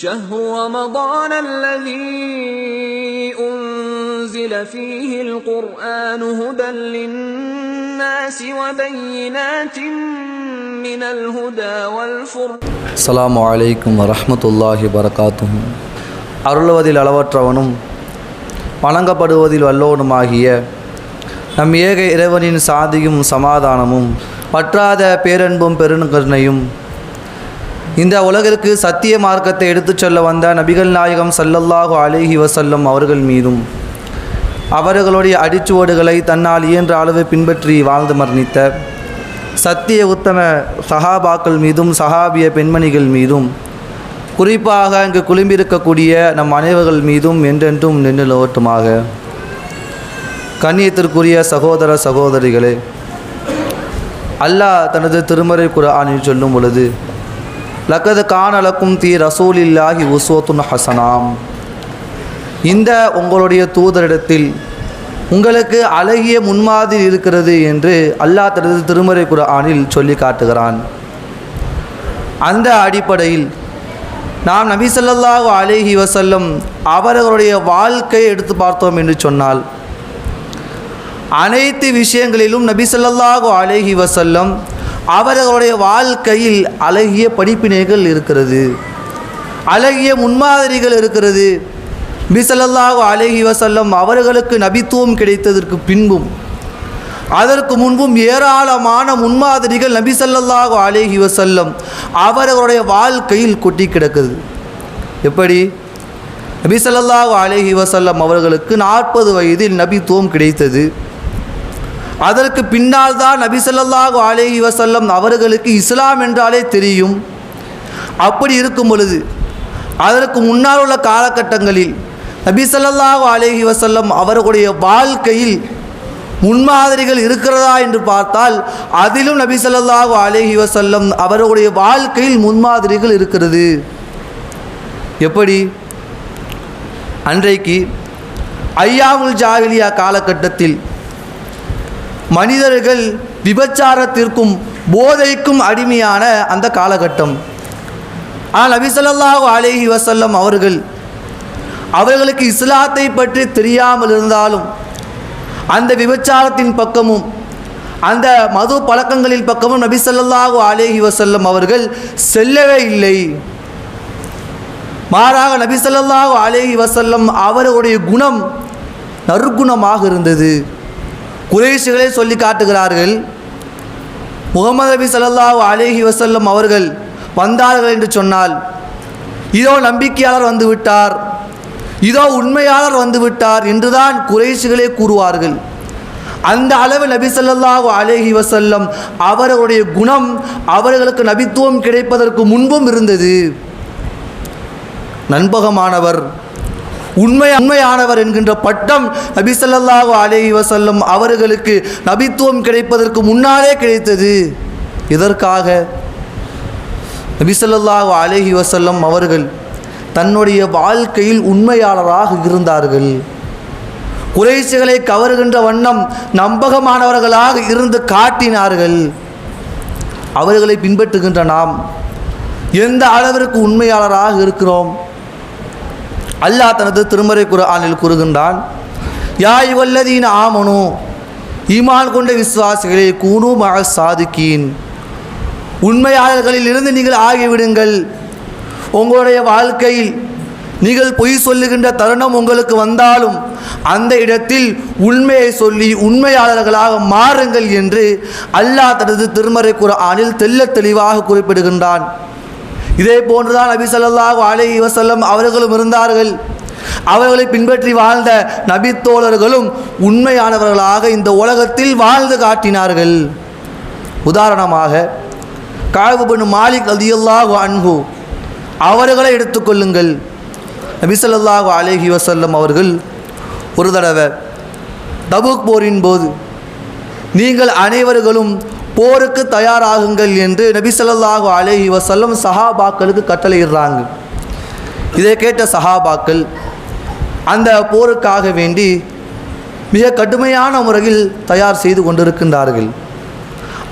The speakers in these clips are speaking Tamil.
شهر رمضان الذي أنزل فيه القرآن هدى للناس وبينات من الهدى والفرقان அஸ்ஸலாமு அலைக்கும் வரஹ்மத்துல்லாஹி வரகாத்துஹு அருளுவதில் அளவற்றவனும் வணங்கப்படுவதில் வல்லோனுமாகிய நம் ஏக இறைவனின் சாதியும் சமாதானமும் பற்றாத பேரன்பும் பெருங்கருணையும் இந்த உலகிற்கு சத்திய மார்க்கத்தை எடுத்துச் சொல்ல வந்த நபிகள் நாயகம் சல்லல்லாஹு அலைஹி வசல்லம் அவர்கள் மீதும் அவர்களுடைய அடிச்சுவடுகளை தன்னால் இயன்ற அளவு பின்பற்றி வாழ்ந்து மரணித்த சத்திய உத்தம சஹாபாக்கள் மீதும் சஹாபிய பெண்மணிகள் மீதும் குறிப்பாக இங்கு குளிம்பிருக்கக்கூடிய நம் அனைவர்கள் மீதும் என்றென்றும் நின்றுலோட்டுமாக கண்ணியத்திற்குரிய சகோதர சகோதரிகளே அல்லாஹ் தனது திருமறை குர்ஆனில் சொல்லும் பொழுது லக்கது காணலக்கும் தீ ரசூலில்லாஹி உஸ்வத்துன் ஹசனாம். இந்த உங்களுடைய தூதரிடத்தில் உங்களுக்கு அழகிய முன்மாதிரி இருக்கிறது என்று அல்லாஹ் தனது திருமறை குர்ஆனில் சொல்லி காட்டுகிறான். அந்த அடிப்படையில் நாம் நபி ஸல்லல்லாஹு அலைஹி வஸல்லம் அவர்களுடைய வாழ்க்கையை எடுத்து பார்த்தோம் என்று சொன்னால் அனைத்து விஷயங்களிலும் நபி ஸல்லல்லாஹு அலைஹி அவர்களுடைய வாழ்க்கையில் அழகிய படிப்பினைகள் இருக்கிறது. அழகிய முன்மாதிரிகள் இருக்கிறது. பிசலல்லாஹு ஸல்லல்லாஹு வசல்லம் அவர்களுக்கு நபித்துவம் கிடைத்ததற்கு பின்பும் அதற்கு முன்பும் ஏராளமான முன்மாதிரிகள் நபி ஸல்லல்லாஹு அலைஹி வஸல்லம் அவர்களுடைய வாழ்க்கையில் கொட்டி கிடக்குது. எப்படி? நபி ஸல்லல்லாஹு அலைஹி அவர்களுக்கு நாற்பது வயதில் நபித்துவம் கிடைத்தது. அதற்கு பின்னால் தான் நபிசல்லாஹு அலேஹி வசல்லம் அவர்களுக்கு இஸ்லாம் என்றாலே தெரியும். அப்படி இருக்கும் பொழுது அதற்கு முன்னால் உள்ள காலகட்டங்களில் நபிசல்லாஹு அலேஹி வசல்லம் அவர்களுடைய வாழ்க்கையில் முன்மாதிரிகள் இருக்கிறதா என்று பார்த்தால் அதிலும் நபிசல்லாஹு அலேஹி வசல்லம் அவர்களுடைய வாழ்க்கையில் முன்மாதிரிகள் இருக்கிறது. எப்படி? அன்றைக்கு ஐயாமுல் ஜாகிலியா காலகட்டத்தில் மனிதர்கள் விபச்சாரத்திற்கும் போதைக்கும் அடிமையான அந்த காலகட்டம். ஆனால் நபிசல்லாஹு அலேஹி வசல்லம் அவர்கள் அவர்களுக்கு இஸ்லாத்தை பற்றி தெரியாமல் இருந்தாலும் அந்த விபச்சாரத்தின் பக்கமும் அந்த மது பழக்கங்களின் பக்கமும் நபி ஸல்லல்லாஹு அலைஹி அவர்கள் செல்லவே இல்லை. மாறாக நபி ஸல்லல்லாஹு அலைஹி வஸல்லம் அவர்களுடைய குணம் நற்குணமாக இருந்தது. குறைஷிகளே சொல்லி காட்டுகிறார்கள். முகமது நபி சல்லாஹ் அலைஹி வசல்லம் அவர்கள் வந்தார்கள் என்று சொன்னால் இதோ நம்பிக்கையாளர் வந்து விட்டார் இதோ உண்மையாளர் வந்து விட்டார் என்றுதான் குறைஷிகளே கூறுவார்கள். அந்த அளவு நபி சொல்லாஹு அலேஹி வசல்லம் அவர்களுடைய குணம் அவர்களுக்கு நபித்துவம் கிடைப்பதற்கு முன்பும் இருந்தது. நண்பகமானவர் உண்மை உண்மையானவர் என்கின்ற பட்டம் நபி ஸல்லல்லாஹு அலைஹி அவர்களுக்கு நபித்துவம் கிடைப்பதற்கு முன்னாலே கிடைத்தது. இதற்காக நபி ஸல்லல்லாஹு அலைஹி அவர்கள் தன்னுடைய வாழ்க்கையில் உண்மையாளராக இருந்தார்கள். குறைசிகளை கவருகின்ற வண்ணம் நம்பகமானவர்களாக இருந்து காட்டினார்கள். அவர்களை பின்பற்றுகின்ற நாம் எந்த அளவிற்கு உண்மையாளராக இருக்கிறோம்? அல்லாஹ் தனது திருமறை ஆணில் கூறுகின்றான் யா இவல்லதீன ஆமனு ஈமான் கொண்ட விசுவாசிகளே கூனு மக சாதுக்கீன் உண்மையாளர்களில் இருந்து நீங்கள் ஆகிவிடுங்கள். உங்களுடைய வாழ்க்கையில் நீங்கள் பொய் சொல்லுகின்ற தருணம் உங்களுக்கு வந்தாலும் அந்த இடத்தில் உண்மையை சொல்லி உண்மையாளர்களாக மாறுங்கள் என்று அல்லாஹ் தனது திருமறை ஆணில் தெல்ல தெளிவாக குறிப்பிடுகின்றான். இதே போன்றுதான் நபி சொல்லாஹு அலைஹி வசல்லம் அவர்களும் இருந்தார்கள். அவர்களை பின்பற்றி வாழ்ந்த நபித்தோழர்களும் உண்மையானவர்களாக இந்த உலகத்தில் வாழ்ந்து காட்டினார்கள். உதாரணமாக காகுபன் மாலிக் அதியுல்லாஹு அன்ஹு அவர்களை எடுத்துக்கொள்ளுங்கள் நபி ஸல்லல்லாஹு அலைஹி அவர்கள் ஒரு தடவை தபுக் போரின் போது நீங்கள் அனைவர்களும் போருக்கு தயாராகுங்கள் என்று நபிசல்லாஹு அலேஹி வசல்லம் சஹாபாக்களுக்கு கட்டளையிடுறாங்க. இதை கேட்ட சஹாபாக்கள் அந்த போருக்காக வேண்டி மிக கடுமையான முறையில் தயார் செய்து கொண்டிருக்கின்றார்கள்.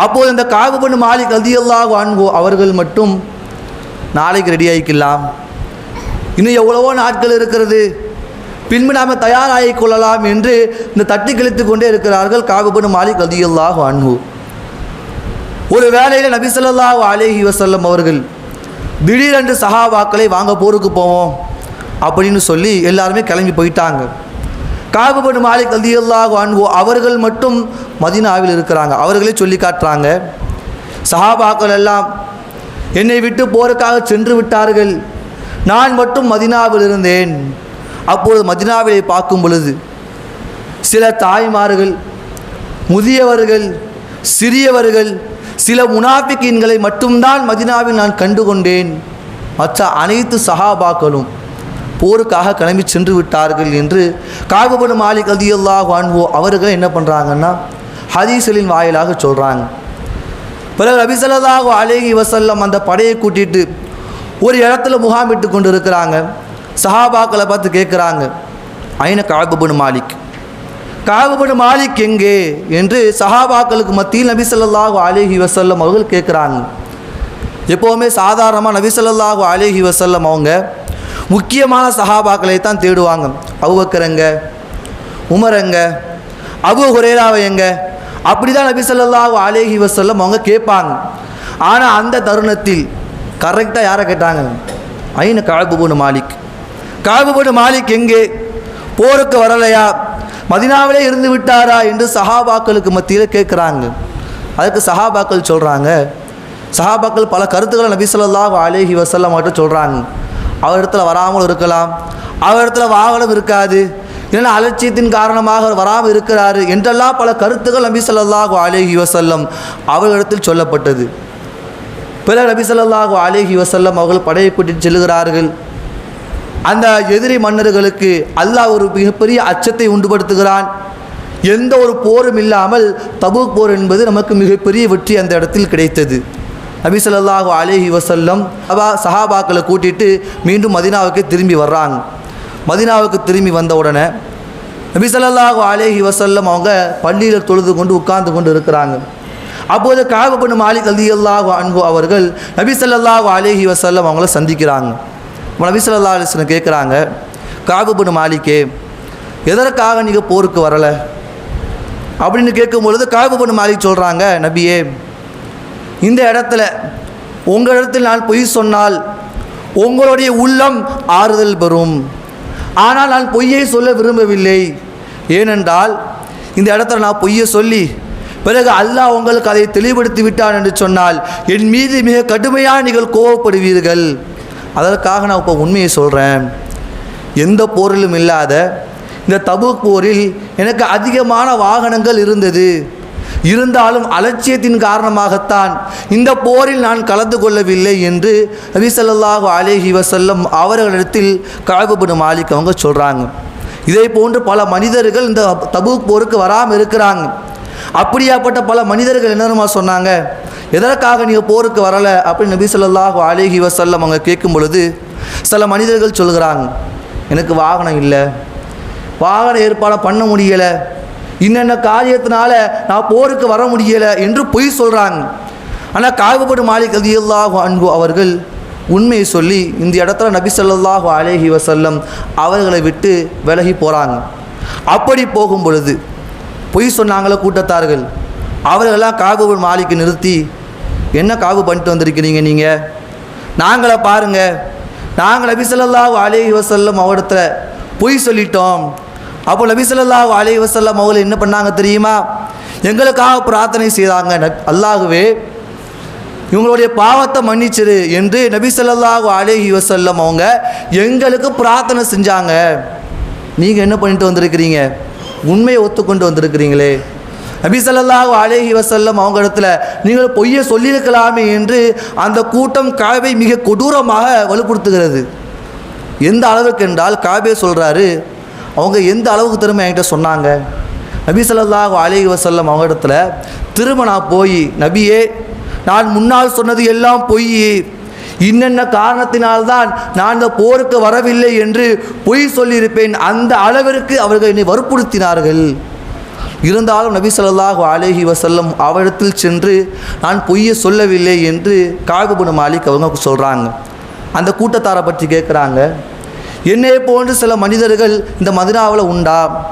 அப்போது இந்த காகுபன் மாலிக் ரதியல்லாஹு அன்ஹு அவர்கள் மட்டும் நாளைக்கு ரெடி ஆகிக்கலாம் இன்னும் எவ்வளவோ நாட்கள் இருக்கிறது. பின்பு நாம் தயாராகிக் கொள்ளலாம் என்று இந்த தட்டி கிழித்து கொண்டே இருக்கிறார்கள் காபுபன் மாலிக் ரதியுல்லாஹு அன்ஹு. ஒரு வேளையில் நபிசல்லா அலேஹி வசல்லம் அவர்கள் திடீரென்று சஹாபாக்களை வாங்க போருக்கு போவோம் அப்படின்னு சொல்லி எல்லாருமே கிளம்பி போயிட்டாங்க. காபுபன் மாலிக் ரதியுல்லாஹு அன்ஹு அவர்கள் மட்டும் மதீனாவில் இருக்கிறாங்க. அவர்களே சொல்லி காட்டுறாங்க சஹாபாக்கள் எல்லாம் என்னை விட்டு போருக்காக சென்று விட்டார்கள். நான் மட்டும் மதினாவில் இருந்தேன். அப்பொழுது மதினாவிலே பார்க்கும் பொழுது சில தாய்மார்கள் முதியவர்கள் சிறியவர்கள் சில முனாஃபிக்கீன்களை மட்டும்தான் மதினாவில் நான் கண்டு கொண்டேன் மற்ற அனைத்து சஹாபாக்களும் போருக்காக கிளம்பி சென்று விட்டார்கள் என்று காபுபன் மாலிக் அலியல்லாஹ் வான்வோ அவர்கள் என்ன பண்ணுறாங்கன்னா ஹதீசலின் வாயிலாக சொல்கிறாங்க பிறகு ரபிசல்லாஹு அலேஹி வசல்லம் அந்த படையை கூட்டிட்டு ஒரு இடத்துல முகாமிட்டு கொண்டு இருக்கிறாங்க சஹாபாக்களை பார்த்து கேட்குறாங்க ஐன காபுபன் மாலிக்? காபுபன் மாலிக் எங்கே என்று சஹாபாக்களுக்கு மத்தியில் நபி சொல்லாஹு அலேஹி வசல்லம் அவர்கள் கேட்குறாங்க. எப்போவுமே சாதாரணமாக நபி சொல்லாஹு அலேஹி வசல்லம் அவங்க முக்கியமான சஹாபாக்களை தான் தேடுவாங்க அவுபக்கரங்க உமரங்க அபு ஹுரேராவை எங்க? அப்படி தான் நபி சொல்லாஹு அலேஹி வசல்லம் அவங்க கேட்பாங்க. ஆனால் அந்த தருணத்தில் கரெக்டாக யாரை கேட்டாங்க? ஐன காபுபுன் மாலிக். காபுபுன் மாலிக் எங்கே? போருக்கு வரலையா? மதினாவிலே இருந்து விட்டாரா என்று சஹாபாக்களுக்கு மத்தியில் கேட்குறாங்க. அதுக்கு சஹாபாக்கள் சொல்கிறாங்க சஹாபாக்கள் பல கருத்துக்களை நபிசல்லாஹ் அலேஹி அலைஹி மட்டும் சொல்கிறாங்க அவர் இடத்துல வராமல் இருக்கலாம். அவர் இடத்துல வாகனம் இருக்காது. இல்லைன்னா அலட்சியத்தின் காரணமாக அவர் வராமல் இருக்கிறாரு என்றெல்லாம் பல கருத்துக்கள் நபி சொல்லாஹு அலேஹி வசல்லம் அவர்களிடத்தில் சொல்லப்பட்டது. பிற நபி சொல்லாஹு அலேஹி வசல்லம் அவர்கள் படையை கூட்டிட்டு செல்கிறார்கள் அந்த எதிரி மன்னர்களுக்கு அல்லாஹ் ஒரு மிகப்பெரிய அச்சத்தை உண்டுபடுத்துகிறான். எந்த ஒரு போரும் இல்லாமல் தபூக் போர் என்பது நமக்கு மிகப்பெரிய வெற்றி அந்த இடத்தில் கிடைத்தது. நபிசல்லாஹு அலேஹி வசல்லம் அவா சஹாபாக்களை கூட்டிட்டு மீண்டும் மதினாவுக்கு திரும்பி வர்றாங்க. மதினாவுக்கு திரும்பி வந்த உடனே நபிசல்லாஹு அலேஹி வசல்லம் அவங்க பள்ளியில் தொழுது கொண்டு உட்கார்ந்து கொண்டு இருக்கிறாங்க. அப்போது காபபன் மாலிக் அலியல்லாஹு அன்பு அவர்கள் நபிசல்லாஹு அலேஹி வசல்லம் அவங்கள சந்திக்கிறாங்க. நபி ஸல்லல்லாஹு கேட்குறாங்க காகுபுன் மாலிக்கே எதற்காக நீங்கள் போருக்கு வரலை? அப்படின்னு கேட்கும் பொழுது காகுபுன் மாலிக் சொல்கிறாங்க நபியே இந்த இடத்துல உங்கள் இடத்தில் நான் பொய் சொன்னால் உங்களுடைய உள்ளம் ஆறுதல் பெறும். ஆனால் நான் பொய்யை சொல்ல விரும்பவில்லை. ஏனென்றால் இந்த இடத்துல நான் பொய்யை சொல்லி பிறகு அல்லாஹ் உங்களுக்கு அதை தெளிவுபடுத்தி விட்டான் என்று சொன்னால் என் மீது மிக கடுமையாக நீங்கள் கோவப்படுவீர்கள். அதற்காக நான் இப்போ உண்மையை சொல்கிறேன் எந்த போரிலும் இல்லாத இந்த தபூக் போரில் எனக்கு அதிகமான வாகனங்கள் இருந்தது. இருந்தாலும் அலட்சியத்தின் காரணமாகத்தான் இந்த போரில் நான் கலந்து கொள்ளவில்லை என்று நபி அலேஹி வசல்லம் அவர்களிடத்தில் காபுபுன் மாலிக் அவங்க சொல்கிறாங்க இதே போன்று பல மனிதர்கள் இந்த தபூக் போருக்கு வராமல் இருக்கிறாங்க. அப்படியாப்பட்ட பல மனிதர்கள் என்னமா சொன்னாங்க? எதற்காக நீங்கள் போருக்கு வரலை? அப்படின்னு நபி ஸல்லல்லாஹு அலைஹி அங்கே அவங்க கேட்கும் பொழுது சில மனிதர்கள் சொல்கிறாங்க எனக்கு வாகனம் இல்லை வாகன ஏற்பாடை பண்ண முடியலை இன்னென்ன காரியத்தினால நான் போருக்கு வர முடியலை என்று பொய் சொல்கிறாங்க ஆனால் காய்பப்படு மாலிக் ரலியல்லாஹு அன்பு அவர்கள் உண்மையை சொல்லி இந்த இடத்துல நபி ஸல்லல்லாஹு அலைஹி அவர்களை விட்டு விலகி போகிறாங்க அப்படி போகும் பொழுது பொய் சொன்னாங்களே கூட்டத்தார்கள். அவர்களெல்லாம் காபுபன் மாலிக்கு நிறுத்தி என்ன காபு பண்ணிட்டு வந்திருக்கிறீங்க நீங்கள் நாங்கள பாருங்க. நாங்கள் நபி ஸல்லல்லாஹு வசல்லம் அவடத்தில் பொய் சொல்லிட்டோம். அப்போ நபி ஸல்லல்லாஹு வசல்லம் அவளை என்ன பண்ணாங்க தெரியுமா? எங்களுக்காக பிரார்த்தனை செய்தாங்க. நப்- இவங்களுடைய பாவத்தை மன்னிச்சிரு என்று நபிசல்லாஹு ஸல்லல்லாஹு வசல்லம் அவங்க எங்களுக்கு பிரார்த்தனை செஞ்சாங்க. நீங்கள் என்ன பண்ணிட்டு வந்திருக்கிறீங்க? உண்மையை ஒத்துக்கொண்டு வந்திருக்கிறீங்களே. நபி ஸல்லல்லாஹு வசல்லம் அவங்க இடத்துல நீங்கள் பொய்யை சொல்லியிருக்கலாமே என்று அந்த கூட்டம் காவை மிக கொடூரமாக வலுப்படுத்துகிறது. எந்த அளவுக்கு என்றால் காபே சொல்கிறாரு அவங்க எந்த அளவுக்கு திரும்ப என்கிட்ட சொன்னாங்க. நபி ஸல்லல்லாஹு அலேஹி வசல்லம் அவங்க இடத்துல திரும்ப நான் போய் நபியே நான் முன்னால் சொன்னது எல்லாம் பொய் இன்னென்ன காரணத்தினால்தான் நான் இந்த போருக்கு வரவில்லை என்று பொய் சொல்லியிருப்பேன். அந்த அளவிற்கு அவர்கள் என்னை வற்புறுத்தினார்கள். இருந்தாலும் நபி சொல்லாஹு அலேஹி வசல்லம் அவரிடத்தில் சென்று நான் பொய்யை சொல்லவில்லை என்று காகுபுன மாலிக் அவங்க சொல்கிறாங்க அந்த கூட்டத்தாரை பற்றி கேட்குறாங்க. என்னை போன்று சில மனிதர்கள் இந்த மதுராவில் உண்டா?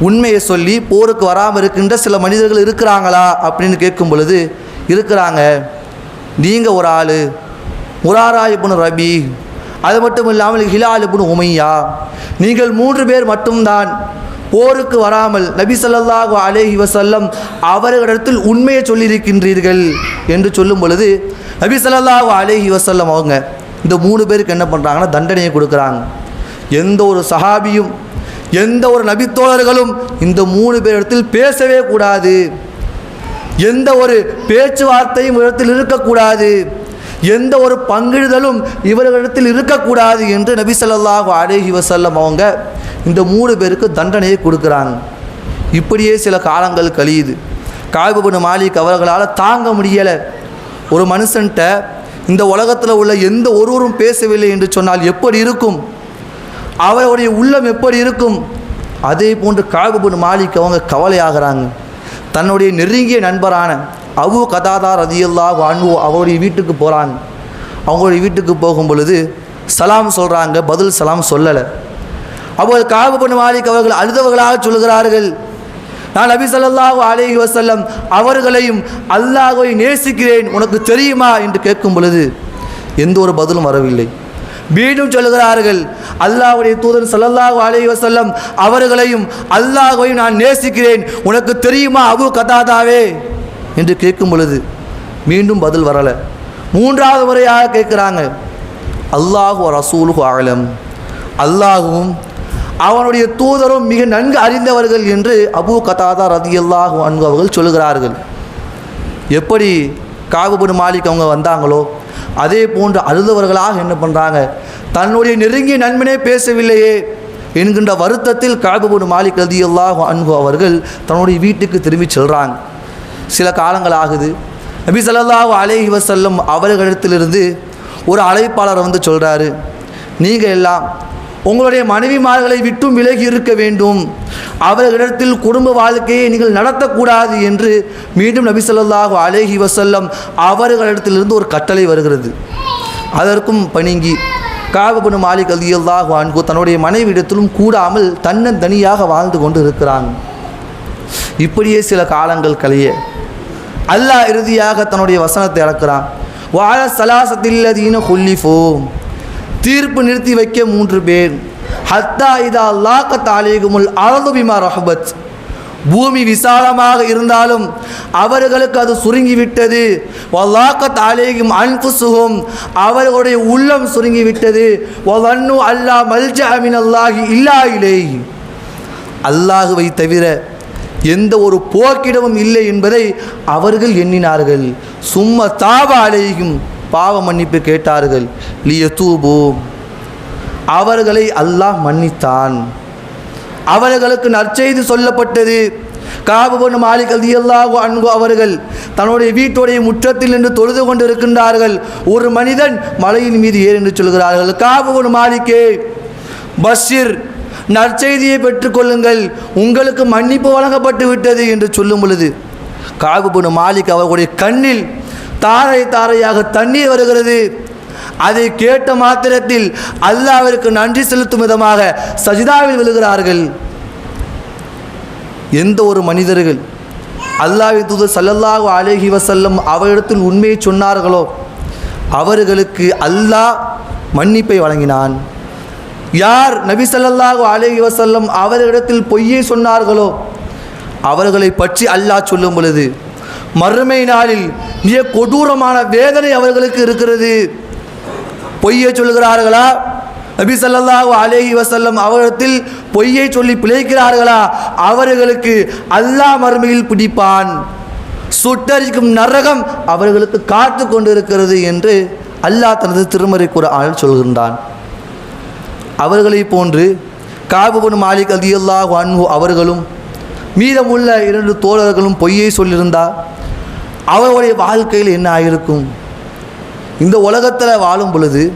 உண்மையை சொல்லி போருக்கு வராமல் இருக்கின்ற சில மனிதர்கள் இருக்கிறாங்களா? அப்படின்னு கேட்கும் பொழுது இருக்கிறாங்க. நீங்கள் ஒரு ஆள். முராரா இப்னு ரபி அது மட்டும் இல்லாமல் ஹிலால் இப்னு உமையா. நீங்கள் மூன்று பேர் மட்டும்தான் போருக்கு வராமல் நபி ஸல்லல்லாஹு அலேஹி வசல்லம் அவர்களிடத்தில் உண்மையை சொல்லியிருக்கின்றீர்கள் என்று சொல்லும் பொழுது நபி ஸல்லல்லாஹு அலேஹி வசல்லம் அவங்க இந்த மூணு பேருக்கு என்ன பண்ணுறாங்கன்னா தண்டனையை கொடுக்குறாங்க. எந்த ஒரு சஹாபியும் எந்த ஒரு நபித்தோழர்களும் இந்த மூணு பேரிடத்தில் பேசவே கூடாது. எந்த ஒரு பேச்சுவார்த்தையும் இடத்தில் இருக்கக்கூடாது. எந்த ஒரு பங்கிடுதலும் இவர்களிடத்தில் இருக்கக்கூடாது என்று நபி சொல்லாஹு அலைஹி வசல்லம் அவங்க இந்த மூணு பேருக்கு தண்டனையை கொடுக்குறாங்க. இப்படியே சில காலங்கள் கழியுது. காய்புபனு மாலிக் அவர்களால் தாங்க முடியலை. ஒரு மனுஷன்ட்ட இந்த உலகத்தில் உள்ள எந்த ஒருவரும் பேசவில்லை என்று சொன்னால் எப்படி இருக்கும்? அவருடைய உள்ளம் எப்படி இருக்கும்? அதே போன்று காகுபுன் மாலிக் அவங்க கவலையாகிறாங்க. தன்னுடைய நெருங்கிய நண்பரான அவு கதாதா ரதியுல்லா அன்பு அவருடைய வீட்டுக்கு போகிறாங்க அவங்களுடைய வீட்டுக்கு போகும் பொழுது சலாம் சொல்கிறாங்க பதில் சலாம் சொல்லலை. அப்போது காகுபுன் மாலிக் அவர்கள் அழுதவர்களாக சொல்கிறார்கள் நான் நபி ஸல்லல்லாஹு அலேஹி வசல்லம் அவர்களையும் அல்லாஹை நேசிக்கிறேன் உனக்கு தெரியுமா? என்று கேட்கும் பொழுது எந்த ஒரு பதிலும் வரவில்லை. மீண்டும் சொல்லுகிறார்கள் அல்லாஹுடைய தூதர் ஸல்லல்லாஹு அலைஹி வசல்லம் அவர்களையும் அல்லாஹையும் நான் நேசிக்கிறேன் உனக்கு தெரியுமா அபு கதாதாவே? என்று கேட்கும் பொழுது மீண்டும் பதில் வரலை. மூன்றாவது முறையாக கேட்குறாங்க. அல்லாஹு ரசூலு ஆலம் அல்லாஹுவும் அவனுடைய தூதரும் மிக நன்கு அறிந்தவர்கள் என்று அபூ கதாதா ரதியல்லாஹு அன்பு அவர்கள் சொல்கிறார்கள் எப்படி காகுபுடு மாலிக் அவங்க வந்தாங்களோ அதே போன்று அழுதவர்களாக என்ன பண்ணுறாங்க தன்னுடைய நெருங்கிய நண்பனே பேசவில்லையே என்கின்ற வருத்தத்தில் காகுபுடு மாலிக் ரதியல்லாஹு அன்பு அவர்கள் தன்னுடைய வீட்டுக்கு திரும்பி செல்கிறாங்க சில காலங்கள் ஆகுது நபி சல்லாஹ் அலேஹி வசல்லம் அவர்களிடத்திலிருந்து ஒரு அழைப்பாளர் வந்து சொல்கிறாரு நீங்கள் எல்லாம் உங்களுடைய மனைவிமார்களை விட்டும் விலகி இருக்க வேண்டும். அவர்களிடத்தில் குடும்ப வாழ்க்கையை நீங்கள் நடத்தக்கூடாது என்று மீண்டும் நபி சொல்லாஹு அலேஹி வசல்லம் அவர்களிடத்திலிருந்து ஒரு கட்டளை வருகிறது. அதற்கும் பணிங்கி காபபுன் மாலிக் அலியல்லாஹு அன்பு தன்னுடைய மனைவியிடத்திலும் கூடாமல் தன்னந்தனியாக வாழ்ந்து கொண்டு இருக்கிறாங்க இப்படியே சில காலங்கள் கழிய அல்லாஹ் இறுதியாக தன்னுடைய வசனத்தை இறக்குறான். வாழ சலாசத்தில்லதீன கொல்லிஃபோ தீர்ப்பு நிறுத்தி வைக்க மூன்று பேர். ஹத்தா இதா லாக்கத் அலேகுமுல் அரதுபிமா ரஹபத். பூமி விசாலமாக இருந்தாலும் அவர்களுக்கு அது சுருங்கிவிட்டது. வல்லாக்கத் அலேகும் அன்புசுகும் அவர்களுடைய உள்ளம் சுருங்கிவிட்டது. வன்னு அல்லா மல்ஜ அமின் அல்லாஹி இல்லா இலை அல்லாஹுவை தவிர எந்த ஒரு போக்கிடமும் இல்லை என்பதை அவர்கள் எண்ணினார்கள். சும்மா தாவ அலையும் பாவ மன்னிப்பு கேட்டார்கள். லிய தூபு அவர்களை அல்லாஹ் மன்னித்தான். அவர்களுக்கு நற்செய்தி சொல்லப்பட்டது. காபுபன் மாலிக் அல்லாஹு அன்பு அவர்கள் தன்னுடைய வீட்டுடைய முற்றத்தில் நின்று தொழுது கொண்டிருக்கின்றார்கள். ஒரு மனிதன் மலையின் மீது ஏறி என்று சொல்கிறார்கள். காபுபன் மாலிக்கே. பஷீர். நற்செய்தியை பெற்றுக்கொள்ளுங்கள். உங்களுக்கு மன்னிப்பு வழங்கப்பட்டு விட்டது என்று சொல்லும் பொழுது காகுபுனு மாலிக் அவர்களுடைய கண்ணில் தாரை தாரையாக தண்ணீர் வருகிறது. அதை கேட்ட மாத்திரத்தில் அல்லாவிற்கு நன்றி செலுத்தும் விதமாக சஜிதாவில் விழுகிறார்கள். எந்த ஒரு மனிதர்கள் அல்லாஹ்வின் தூதர் ஸல்லல்லாஹு அலைஹி வசல்லம் அவரிடத்தில் உண்மையை சொன்னார்களோ அவர்களுக்கு அல்லாஹ் மன்னிப்பை வழங்கினான். யார் நபி சல்லாஹூ அலைஹி வசல்லம் அவர்களிடத்தில் பொய்யை சொன்னார்களோ அவர்களை பற்றி அல்லாஹ் சொல்லும் பொழுது மறுமை நாளில் மிக கொடூரமான வேதனை அவர்களுக்கு இருக்கிறது. பொய்யை சொல்கிறார்களா? நபி சல்லாஹூ அலேஹி வசல்லம் அவரிடத்தில் பொய்யை சொல்லி பிழைக்கிறார்களா? அவர்களுக்கு அல்லாஹ் மறுமையில் பிடிப்பான். சுட்டரிக்கும் நரகம் அவர்களுக்கு காத்து கொண்டிருக்கிறது என்று அல்லாஹ் தனது திருமறை குர்ஆனில் சொல்கின்றான். அவர்களைப் போன்று காபுபன் மாலிக் அலியல்லாஹ் அன்பு அவர்களும் மீதமுள்ள இரண்டு தோழர்களும் பொய்யை சொல்லியிருந்தால் அவர்களுடைய வாழ்க்கையில் என்ன ஆகியிருக்கும் இந்த உலகத்தில் வாழும் பொழுது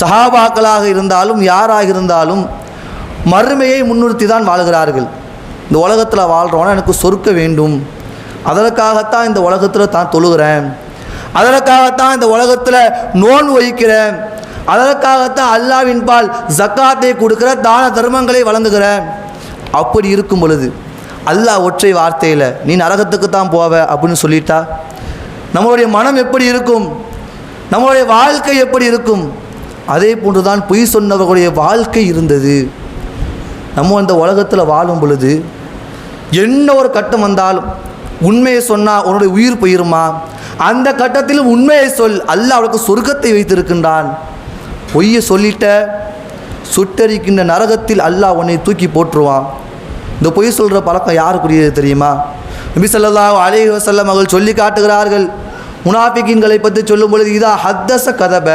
சஹாபாக்களாக இருந்தாலும் யாராக இருந்தாலும் மறுமையை முன்னிறுத்தி தான் வாழ்கிறார்கள். இந்த உலகத்தில் வாழ்கிறோன்னா எனக்கு சொருக்க வேண்டும். அதற்காகத்தான் இந்த உலகத்தில் தான் தொழுகிறேன். அதற்காகத்தான் இந்த உலகத்தில் நோன் வைக்கிறேன். அதற்காகத்தான் அல்லாவின் பால் ஜக்காத்தை கொடுக்குற தான தர்மங்களை வழங்குகிற. அப்படி இருக்கும் பொழுது அல்லாஹ் ஒற்றை வார்த்தையில் நீ நரகத்துக்கு தான் போவ அப்படின்னு சொல்லிட்டா? நம்மளுடைய மனம் எப்படி இருக்கும்? நம்மளுடைய வாழ்க்கை எப்படி இருக்கும்? அதே போன்றுதான் பொய் சொன்னவர்களுடைய வாழ்க்கை இருந்தது. நம்ம அந்த உலகத்தில் வாழும் பொழுது என்ன ஒரு கட்டம் வந்தாலும் உண்மையை சொன்னால் உன்னுடைய உயிர் போயிருமா? அந்த கட்டத்திலும் உண்மையை சொல். அல்ல அவளுக்கு சொர்க்கத்தை வைத்திருக்கின்றான். பொய்யை சொல்லிட்ட சுட்டரிக்கின்ற நரகத்தில் அல்லாஹ் உன்னை தூக்கி போட்டுருவான் இந்த பொய் சொல்கிற பழக்கம் யாருக்குரியது தெரியுமா? நபி ஸல்லல்லாஹு அலைஹி வஸல்லம் அவர்கள் சொல்லி காட்டுகிறார்கள் முனாபிக்கின்களை பற்றி சொல்லும் பொழுது இதா ஹத்தச கதப.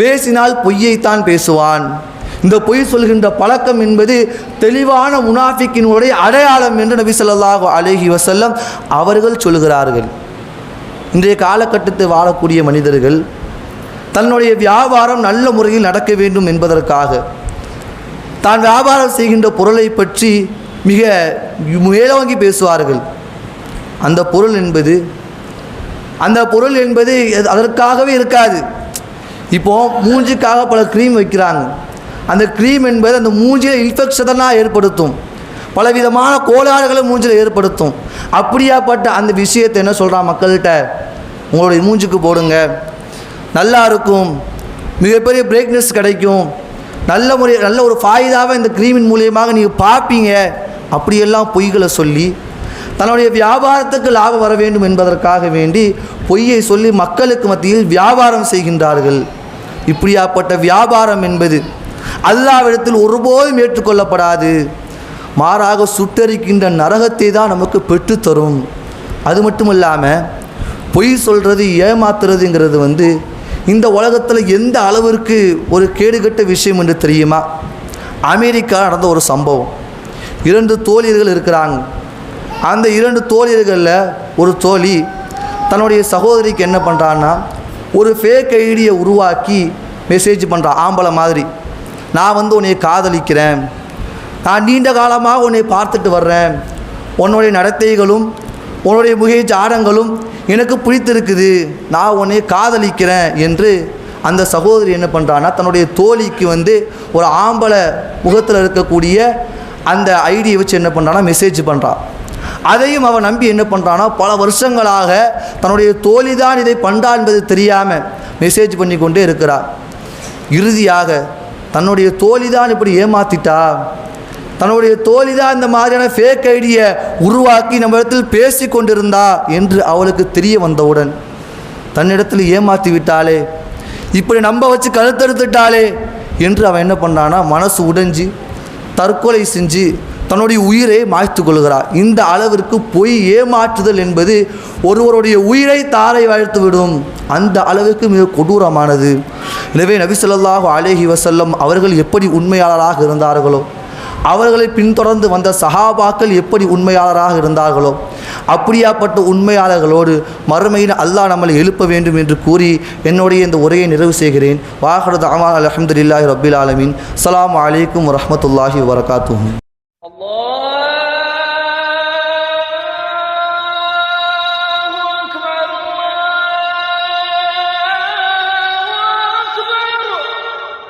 பேசினால் பொய்யைத்தான் பேசுவான். இந்த பொய் சொல்கின்ற பழக்கம் என்பது தெளிவான முனாஃபிக்கினுடைய அடையாளம் என்று நபி ஸல்லல்லாஹு அலைஹி வசல்லம் அவர்கள் சொல்கிறார்கள். இன்றைய காலகட்டத்தில் வாழக்கூடிய மனிதர்கள் தன்னுடைய வியாபாரம் நல்ல முறையில் நடக்க வேண்டும் என்பதற்காக தான் வியாபாரம் செய்கின்ற பொருளை பற்றி மிக மேலோங்கி பேசுவார்கள். அந்த பொருள் என்பது அந்த பொருள் என்பது அதற்காகவே இருக்காது. இப்போ மூஞ்சிக்காக பல க்ரீம் வைக்கிறாங்க. அந்த க்ரீம் என்பது அந்த மூஞ்சியில் இன்ஃபெக்ஷனாக ஏற்படுத்தும். பலவிதமான கோளாறுகளை மூஞ்சில் ஏற்படுத்தும். அப்படியாப்பட்ட அந்த விஷயத்தை என்ன சொல்கிறான் மக்கள்கிட்ட? உங்களுடைய மூஞ்சிக்கு போடுங்க. நல்லா இருக்கும் மிகப்பெரிய பிரேக்னஸ் கிடைக்கும். நல்ல முறை நல்ல ஒரு ஃபாயிதாவை இந்த க்ரீமின் மூலியமாக நீங்கள் பார்ப்பீங்க. அப்படியெல்லாம் பொய்களை சொல்லி தன்னுடைய வியாபாரத்துக்கு லாபம் வர வேண்டும் என்பதற்காக வேண்டி பொய்யை சொல்லி மக்களுக்கு மத்தியில் வியாபாரம் செய்கின்றார்கள். இப்படியாப்பட்ட வியாபாரம் என்பது அல்லாவிடத்தில் ஒருபோதும் ஏற்றுக்கொள்ளப்படாது. மாறாக சுட்டரிக்கின்ற நரகத்தை தான் நமக்கு பெற்றுத்தரும் அது மட்டும் இல்லாமல் பொய் சொல்கிறது ஏமாத்துறதுங்கிறது வந்து இந்த உலகத்தில் எந்த அளவிற்கு ஒரு கேடுகட்ட விஷயம் என்று தெரியுமா? அமெரிக்கா நடந்த ஒரு சம்பவம். இரண்டு தோழியர்கள் இருக்கிறாங்க. அந்த இரண்டு தோழியர்களில் ஒரு தோழி தன்னுடைய சகோதரிக்கு என்ன பண்ணுறான்னா ஒரு ஃபேக் ஐடியை உருவாக்கி மெசேஜ் பண்ணுறான் ஆம்பளை மாதிரி நான் வந்து உன்னை காதலிக்கிறேன். நான் நீண்ட காலமாக உன்னை பார்த்துட்டு வர்றேன். உன்னுடைய நடத்தைகளும் உன்னுடைய முகை ஜாடங்களும் எனக்கு பிடித்திருக்குது. நான் உன்னை காதலிக்கிறேன் என்று அந்த சகோதரி என்ன பண்ணுறான்னா தன்னுடைய தோழிக்கு வந்து ஒரு ஆம்பளை முகத்தில் இருக்கக்கூடிய அந்த ஐடியை வச்சு என்ன பண்ணுறான்னா மெசேஜ் பண்ணுறான் அதையும் அவன் நம்பி என்ன பண்ணுறான்னா பல வருஷங்களாக தன்னுடைய தோழி தான் இதை பண்ணுறா என்பது தெரியாமல் மெசேஜ் பண்ணி கொண்டே இருக்கிறார். இறுதியாக தன்னுடைய தோழி தான் இப்படி ஏமாத்திட்டா? தன்னுடைய தோழி தான் இந்த மாதிரியான ஃபேக் ஐடியை உருவாக்கி நம்ம இடத்தில் பேசி கொண்டிருந்தா என்று அவளுக்கு தெரிய வந்தவுடன் தன்னிடத்தில் ஏமாற்றி விட்டாளே இப்படி நம்ப வச்சு கழுத்தெடுத்துட்டாளே என்று அவன் என்ன பண்ணான்னா மனசு உடைஞ்சு தற்கொலை செஞ்சு தன்னுடைய உயிரை மாய்த்து கொள்கிறார். இந்த அளவிற்கு பொய் ஏமாற்றுதல் என்பது ஒருவருடைய உயிரை தாரை வாழ்த்து விடும். அந்த அளவிற்கு மிக கொடூரமானது. எனவே நபிசல்லாஹு அலேஹி வசல்லம் அவர்கள் எப்படி உண்மையாளராக இருந்தார்களோ அவர்களை பின்தொடர்ந்து வந்த சஹாபாக்கள் எப்படி உண்மையாளராக இருந்தார்களோ அப்படியாப்பட்ட உண்மையாளர்களோடு மறுமையின் அல்லாஹ் நம்மளை எழுப்ப வேண்டும் என்று கூறி என்னுடைய இந்த உரையை நிறைவு செய்கிறேன். வாஹரத் அமால் அலமதுல்லாஹி ரபில் ஆலமின். அலாம் அலைக்கும் வரமத்துல்லாஹி வரகாத்துஹு